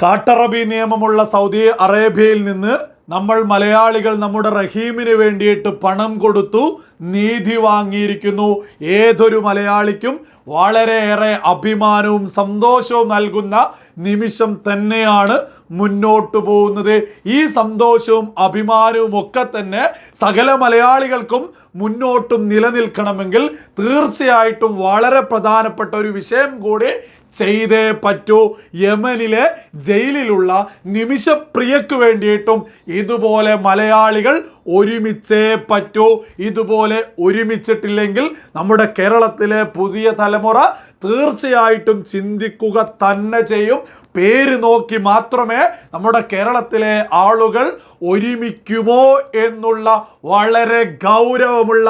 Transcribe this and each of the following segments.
കാട്ടറബി നിയമമുള്ള Saudi അറേബ്യയിൽ നിന്ന് നമ്മൾ മലയാളികൾ നമ്മുടെ റഹീമിന് വേണ്ടിയിട്ട് പണം കൊടുത്തു നീതി വാങ്ങിയിരിക്കുന്നു. ഏതൊരു മലയാളിക്കും വളരെയേറെ അഭിമാനവും സന്തോഷവും നൽകുന്ന നിമിഷം തന്നെയാണ് മുന്നോട്ടു പോകുന്നത്. ഈ സന്തോഷവും അഭിമാനവും ഒക്കെ തന്നെ സകല മലയാളികൾക്കും മുന്നോട്ടും നിലനിൽക്കണമെങ്കിൽ തീർച്ചയായിട്ടും വളരെ പ്രധാനപ്പെട്ട ഒരു വിഷയം കൂടി ചെയ്തേ പറ്റൂ. യമനിലെ ജയിലിലുള്ള നിമിഷപ്രിയക്ക് വേണ്ടിയിട്ടും ഇതുപോലെ മലയാളികൾ ഒരുമിച്ചേ പറ്റൂ. ഇതുപോലെ ഒരുമിച്ചിട്ടില്ലെങ്കിൽ നമ്മുടെ കേരളത്തിലെ പുതിയ തലമുറ തീർച്ചയായിട്ടും ചിന്തിക്കുക തന്നെ ചെയ്യും. പേര് നോക്കി മാത്രമേ നമ്മുടെ കേരളത്തിലെ ആളുകൾ ഒരുമിക്കുമോ എന്നുള്ള വളരെ ഗൗരവമുള്ള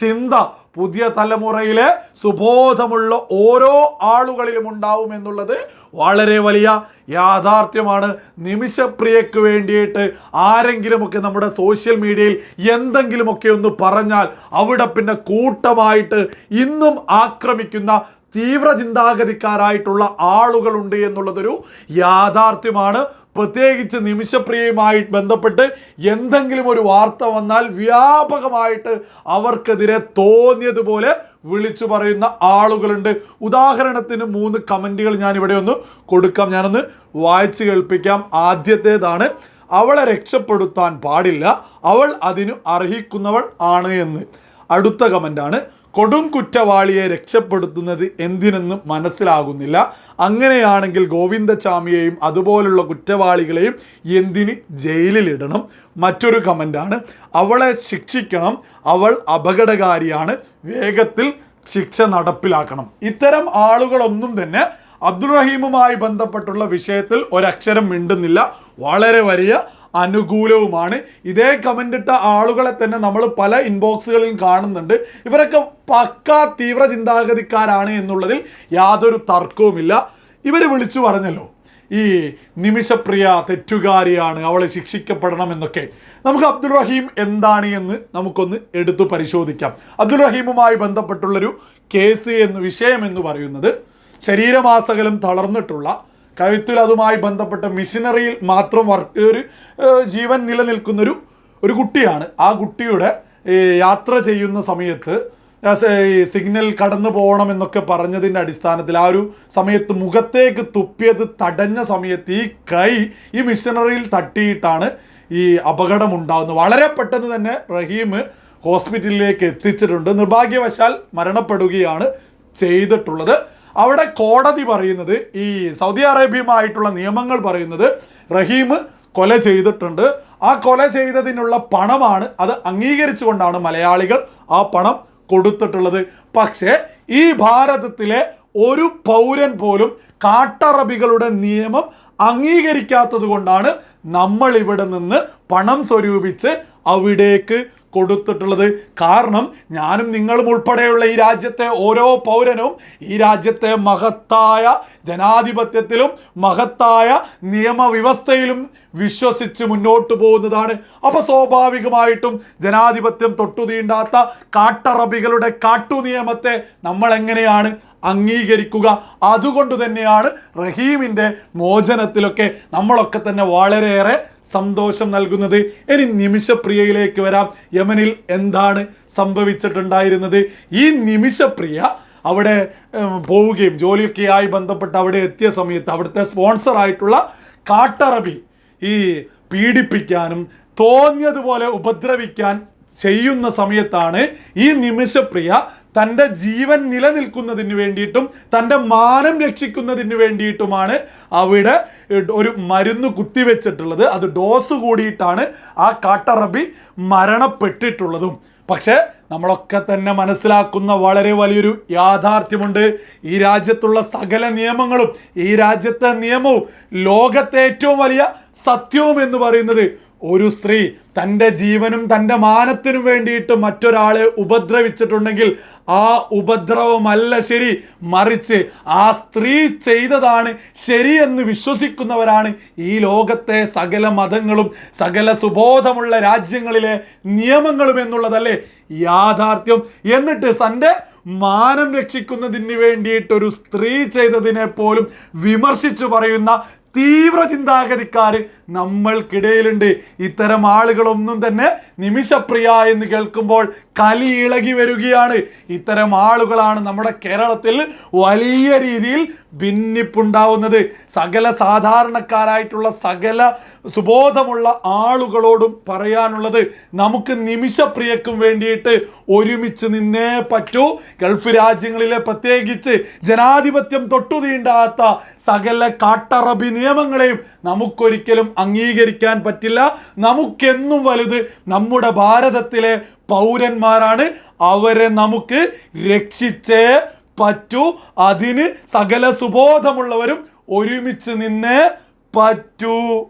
ചിന്ത പുതിയ തലമുറയിലെ സുബോധമുള്ള ഓരോ ആളുകളിലും ഉണ്ടാവും എന്നുള്ളത് വളരെ വലിയ യാഥാർത്ഥ്യമാണ്. നിമിഷപ്രിയക്ക് വേണ്ടിയിട്ട് ആരെങ്കിലുമൊക്കെ നമ്മുടെ സോഷ്യൽ മീഡിയയിൽ എന്തെങ്കിലുമൊക്കെ ഒന്ന് പറഞ്ഞാൽ അവിടെ പിന്നെ കൂട്ടമായിട്ട് ഇന്നും ആക്രമിക്കുന്ന തീവ്ര ചിന്താഗതിക്കാരായിട്ടുള്ള ആളുകളുണ്ട് എന്നുള്ളതൊരു യാഥാർത്ഥ്യമാണ്. പ്രത്യേകിച്ച് നിമിഷപ്രിയയുമായി ബന്ധപ്പെട്ട് എന്തെങ്കിലും ഒരു വാർത്ത വന്നാൽ വ്യാപകമായിട്ട് അവർക്കെതിരെ തോന്നിയതുപോലെ വിളിച്ചു പറയുന്ന ആളുകളുണ്ട്. ഉദാഹരണത്തിന് മൂന്ന് കമന്റുകൾ ഞാൻ ഇവിടെ ഒന്ന് കൊടുക്കാം. ഞാനൊന്ന് വായിച്ചു കേൾപ്പിക്കാം. ആദ്യത്തേതാണ് അവളെ രക്ഷപ്പെടുത്താൻ പാടില്ല. അവൾ അതിനു അർഹിക്കുന്നവൾ ആണ് എന്ന്. അടുത്ത കമന്റാണ് കൊടും കുറ്റവാളിയെ രക്ഷപ്പെടുത്തുന്നത് എന്തിനെന്നും മനസ്സിലാകുന്നില്ല. അങ്ങനെയാണെങ്കിൽ ഗോവിന്ദചാമിയെയും അതുപോലുള്ള കുറ്റവാളികളെയും എന്തിന് ജയിലിലിടണം? മറ്റൊരു കമന്റാണ് അവളെ ശിക്ഷിക്കണം. അവൾ അപകടകാരിയാണ്. വേഗത്തിൽ ശിക്ഷ നടപ്പിലാക്കണം. ഇത്തരം ആളുകളൊന്നും തന്നെ അബ്ദുൾ റഹീമുമായി ബന്ധപ്പെട്ടുള്ള വിഷയത്തിൽ ഒരക്ഷരം മിണ്ടുന്നില്ല. വളരെ വലിയ അനുകൂലവുമാണ്. ഇതേ കമന്റ് ഇട്ട ആളുകളെ തന്നെ നമ്മൾ പല ഇൻബോക്സുകളിൽ കാണുന്നുണ്ട്. ഇവരൊക്കെ പക്ക തീവ്ര ചിന്താഗതിക്കാരാണ് എന്നുള്ളതിൽ യാതൊരു തർക്കവുമില്ല. ഇവർ വിളിച്ചു പറഞ്ഞല്ലോ ഈ നിമിഷപ്രിയ തെറ്റുകാരിയാണ് അവളെ ശിക്ഷിക്കപ്പെടണം എന്നൊക്കെ. നമുക്ക് അബ്ദുൾ റഹീം എന്താണ് എന്ന് നമുക്കൊന്ന് എടുത്തു പരിശോധിക്കാം. അബ്ദുൾ റഹീമുമായി ബന്ധപ്പെട്ടുള്ളൊരു കേസ് എന്ന് വിഷയം എന്ന് പറയുന്നത് ശരീരമാസകലം തളർന്നിട്ടുള്ള കഴുത്തിൽ അതുമായി ബന്ധപ്പെട്ട മിഷനറിയിൽ മാത്രം വർക്ക് ഒരു ജീവൻ നിലനിൽക്കുന്നൊരു ഒരു കുട്ടിയാണ്. ആ കുട്ടിയുടെ യാത്ര ചെയ്യുന്ന സമയത്ത് സിഗ്നൽ കടന്നു പോകണം എന്നൊക്കെ പറഞ്ഞതിന്റെ അടിസ്ഥാനത്തിൽ ആ ഒരു സമയത്ത് മുഖത്തേക്ക് തുപ്പിയത് തടഞ്ഞ സമയത്ത് ഈ കൈ ഈ മിഷനറിയിൽ തട്ടിയിട്ടാണ് ഈ അപകടം ഉണ്ടാകുന്നത് വളരെ പെട്ടെന്ന് തന്നെ റഹീം ഹോസ്പിറ്റലിലേക്ക് എത്തിച്ചിട്ടുണ്ട്. നിർഭാഗ്യവശാൽ മരണപ്പെടുകയാണ് ചെയ്തിട്ടുള്ളത്. അവിടെ കോടതി പറയുന്നത് ഈ സൗദി അറേബ്യയുമായിട്ടുള്ള നിയമങ്ങൾ പറയുന്നത് റഹീം കൊല ചെയ്തിട്ടുണ്ട്. ആ കൊല ചെയ്തതിനുള്ള പണമാണ് അത് അംഗീകരിച്ചുകൊണ്ടാണ് മലയാളികൾ ആ പണം കൊടുത്തിട്ടുള്ളത്. പക്ഷേ ഈ ഭാരതത്തിലെ ഒരു പൗരൻ പോലും കാട്ടറബികളുടെ നിയമം അംഗീകരിക്കാത്തത് കൊണ്ടാണ് നമ്മൾ ഇവിടെ നിന്ന് പണം സ്വരൂപിച്ച് അവിടേക്ക് കൊടുത്തിട്ടുള്ളത്. കാരണം ഞാനും നിങ്ങളും ഉൾപ്പെടെയുള്ള ഈ രാജ്യത്തെ ഓരോ പൗരനും ഈ രാജ്യത്തെ മഹത്തായ ജനാധിപത്യത്തിലും മഹത്തായ നിയമവ്യവസ്ഥയിലും വിശ്വസിച്ച് മുന്നോട്ട് പോകുന്നതാണ്. അപ്പോൾ സ്വാഭാവികമായിട്ടും ജനാധിപത്യം തൊട്ടുതീണ്ടാത്ത കാട്ടറബികളുടെ കാട്ടുനിയമത്തെ നമ്മൾ എങ്ങനെയാണ് അംഗീകരിക്കുക? അതുകൊണ്ട് തന്നെയാണ് റഹീമിന്റെ മോചനത്തിലൊക്കെ നമ്മളൊക്കെ തന്നെ വളരെയേറെ സന്തോഷം നൽകുന്നത്. ഇനി നിമിഷപ്രിയയിലേക്ക് വരാം. യമനിൽ എന്താണ് സംഭവിച്ചിട്ടുണ്ടായിരുന്നത്? ഈ നിമിഷപ്രിയ അവിടെ പോവുകയും ജോലിയൊക്കെയായി ബന്ധപ്പെട്ട് അവിടെ എത്തിയ സമയത്ത് അവിടുത്തെ സ്പോൺസറായിട്ടുള്ള കാട്ടറബി ഈ പീഡിപ്പിക്കാനും തോന്നിയതുപോലെ ഉപദ്രവിക്കാൻ ചെയ്യുന്ന സമയത്താണ് ഈ നിമിഷപ്രിയ തന്റെ ജീവൻ നിലനിൽക്കുന്നതിന് വേണ്ടിയിട്ടും തന്റെ മാനം രക്ഷിക്കുന്നതിന് വേണ്ടിയിട്ടുമാണ് അവിടെ ഒരു മരുന്ന് കുത്തിവെച്ചിട്ടുള്ളത്. അത് ഡോസ് കൂടിയിട്ടാണ് ആ കാട്ടറബി മരണപ്പെട്ടിട്ടുള്ളതും. പക്ഷേ നമ്മളൊക്കെ തന്നെ മനസ്സിലാക്കുന്ന വളരെ വലിയൊരു യാഥാർത്ഥ്യമുണ്ട്. ഈ രാജ്യത്തുള്ള സകല നിയമങ്ങളും ഈ രാജ്യത്തെ നിയമവും ലോകത്തെ ഏറ്റവും വലിയ സത്യവും എന്ന് പറയുന്നത് ഒരു സ്ത്രീ തന്റെ ജീവനും തന്റെ മാനത്തിനും വേണ്ടിയിട്ട് മറ്റൊരാളെ ഉപദ്രവിച്ചിട്ടുണ്ടെങ്കിൽ ആ ഉപദ്രവമല്ല ശരി. മറിച്ച് ആ സ്ത്രീ ചെയ്തതാണ് ശരിയെന്ന് വിശ്വസിക്കുന്നവരാണ് ഈ ലോകത്തെ സകല മതങ്ങളും സകല സുബോധമുള്ള രാജ്യങ്ങളിലെ നിയമങ്ങളും എന്നുള്ളതല്ലേ. യാഥാർത്ഥ്യം. എന്നിട്ട് തന്റെ മാനം രക്ഷിക്കുന്നതിന് വേണ്ടിയിട്ട് ഒരു സ്ത്രീ ചെയ്തതിനെ പോലും വിമർശിച്ചു പറയുന്ന തീവ്ര ചിന്താഗതിക്കാർ നമ്മൾക്കിടയിലുണ്ട്. ഇത്തരം ആളുകളൊന്നും തന്നെ നിമിഷപ്രിയ എന്ന് കേൾക്കുമ്പോൾ കലി ഇളകി വരികയാണ്. ഇത്തരം ആളുകളാണ് നമ്മുടെ കേരളത്തിൽ വലിയ രീതിയിൽ ഭിന്നിപ്പുണ്ടാവുന്നത്. സകല സാധാരണക്കാരായിട്ടുള്ള സകല സുബോധമുള്ള ആളുകളോടും പറയാനുള്ളത് നമുക്ക് നിമിഷപ്രിയക്കും വേണ്ടിയിട്ട് ഒരുമിച്ച് നിന്നേ പറ്റൂ. ഗൾഫ് രാജ്യങ്ങളിലെ പ്രത്യേകിച്ച് ജനാധിപത്യം തൊട്ടുതീണ്ടാത്ത സകല കാട്ടറബി നിയമങ്ങളെയും നമുക്കൊരിക്കലും അംഗീകരിക്കാൻ പറ്റില്ല. നമുക്കെന്നും വലുത് നമ്മുടെ ഭാരതത്തിലെ പൗരന്മാരാണ്. അവരെ നമുക്ക് രക്ഷിച്ചേ പറ്റൂ. അതിന് സകല സുബോധമുള്ളവരും ഒരുമിച്ച് നിന്നേ പറ്റൂ.